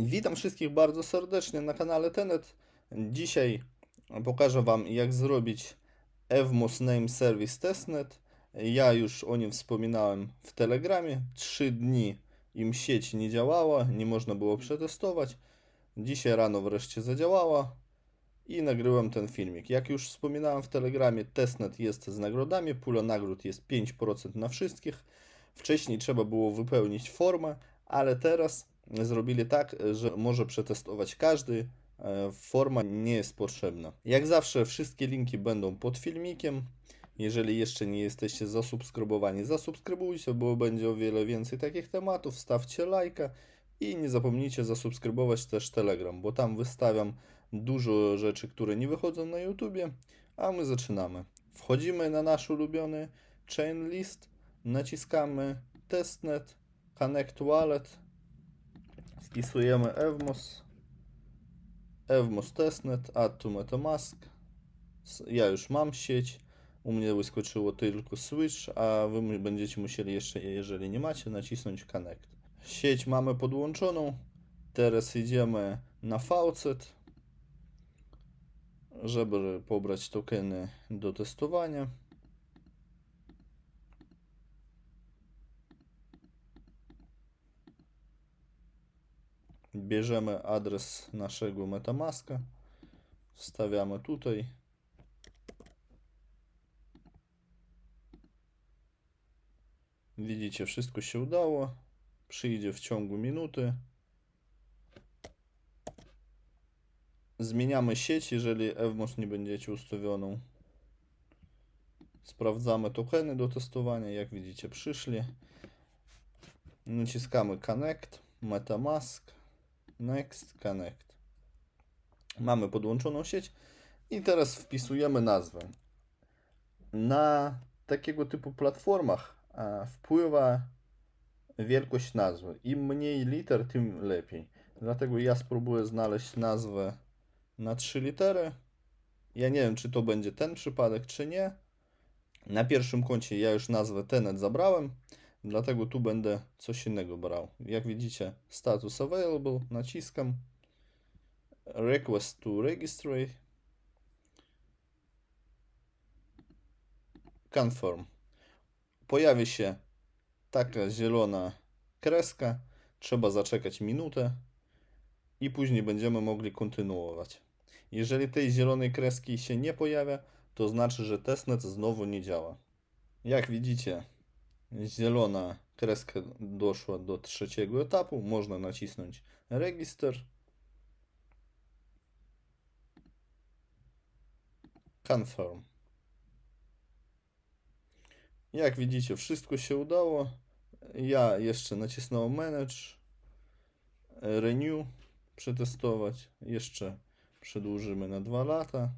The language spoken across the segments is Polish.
Witam wszystkich bardzo serdecznie na kanale Tenet. Dzisiaj pokażę Wam, jak zrobić Evmos Name Service Testnet. Ja już o nim wspominałem w Telegramie. Trzy dni im sieć nie działała, nie można było przetestować. Dzisiaj rano wreszcie zadziałała i nagrałem ten filmik. Jak już wspominałem w Telegramie, testnet jest z nagrodami, pula nagród jest 5% na wszystkich. Wcześniej trzeba było wypełnić formę, ale teraz zrobili tak, że może przetestować każdy. e, Forma nie jest potrzebna. Jak zawsze, wszystkie linki będą pod filmikiem. Jeżeli jeszcze nie jesteście zasubskrybowani, zasubskrybujcie, bo będzie o wiele więcej takich tematów. Stawcie lajka i nie zapomnijcie zasubskrybować też Telegram, bo tam wystawiam dużo rzeczy, które nie wychodzą na YouTubie. A my zaczynamy. Wchodzimy na nasz ulubiony chain list, naciskamy testnet, connect wallet, wpisujemy Evmos, Evmos testnet, to metamask. Ja już mam sieć, u mnie wyskoczyło tylko switch, a wy będziecie musieli jeszcze, jeżeli nie macie, nacisnąć connect. Sieć mamy podłączoną, teraz idziemy na faucet, żeby pobrać tokeny do testowania. Bierzemy adres naszego Metamaska, wstawiamy tutaj. Widzicie, wszystko się udało. Przyjdzie w ciągu minuty. Zmieniamy sieć, jeżeli Evmos nie będziecie ustawioną. Sprawdzamy tokeny do testowania. Jak widzicie, przyszli. Naciskamy Connect, Metamask, Next, Connect. Mamy podłączoną sieć i teraz wpisujemy nazwę. Na takiego typu platformach wpływa wielkość nazwy. Im mniej liter, tym lepiej. Dlatego ja spróbuję znaleźć nazwę na trzy litery. Ja nie wiem, czy to będzie ten przypadek, czy nie. Na pierwszym koncie ja już nazwę Tenet zabrałem, dlatego tu będę coś innego brał. Jak widzicie, status available, naciskam. Request to register. Confirm. Pojawi się taka zielona kreska. Trzeba zaczekać minutę i później będziemy mogli kontynuować. Jeżeli tej zielonej kreski się nie pojawia, to znaczy, że testnet znowu nie działa. Jak widzicie, zielona kreska doszła do trzeciego etapu. Można nacisnąć Register. Confirm. Jak widzicie, wszystko się udało. Ja jeszcze nacisnąłem Manage, Renew, przetestować. Jeszcze przedłużymy na 2 lata.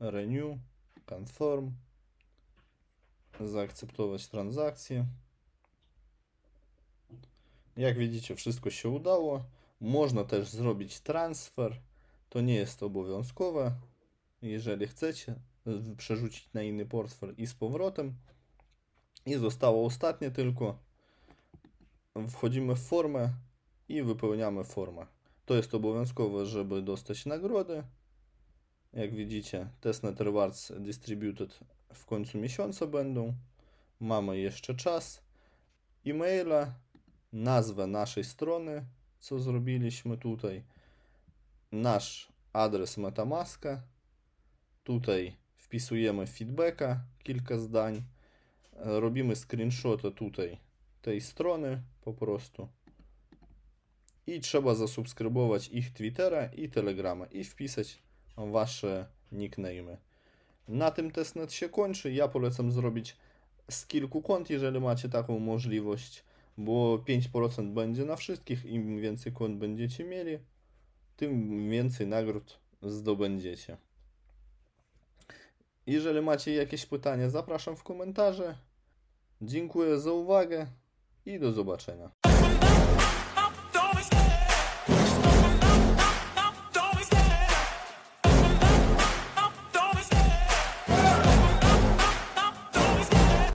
Renew, Confirm. Zaakceptować transakcję. Jak widzicie, wszystko się udało. Można też zrobić transfer. To nie jest obowiązkowe. Jeżeli chcecie, przerzucić na inny portfel i z powrotem. I zostało ostatnie tylko. Wchodzimy w formę i wypełniamy formę. To jest obowiązkowe, żeby dostać nagrody. Jak widzicie, testnet rewards distributed w końcu miesiąca będą. Mamy jeszcze czas. E-maila, nazwę naszej strony, co zrobiliśmy tutaj. Nasz adres Metamaska. Tutaj wpisujemy feedbacka, kilka zdań. Robimy screenshota tutaj tej strony po prostu. I trzeba zasubskrybować ich Twittera i Telegrama i wpisać wasze nicknamy. Na tym testnet się kończy. Ja polecam zrobić z kilku kont, jeżeli macie taką możliwość, bo 5% będzie na wszystkich. Im więcej kont będziecie mieli, tym więcej nagród zdobędziecie. Jeżeli macie jakieś pytania, zapraszam w komentarze. Dziękuję za uwagę i do zobaczenia.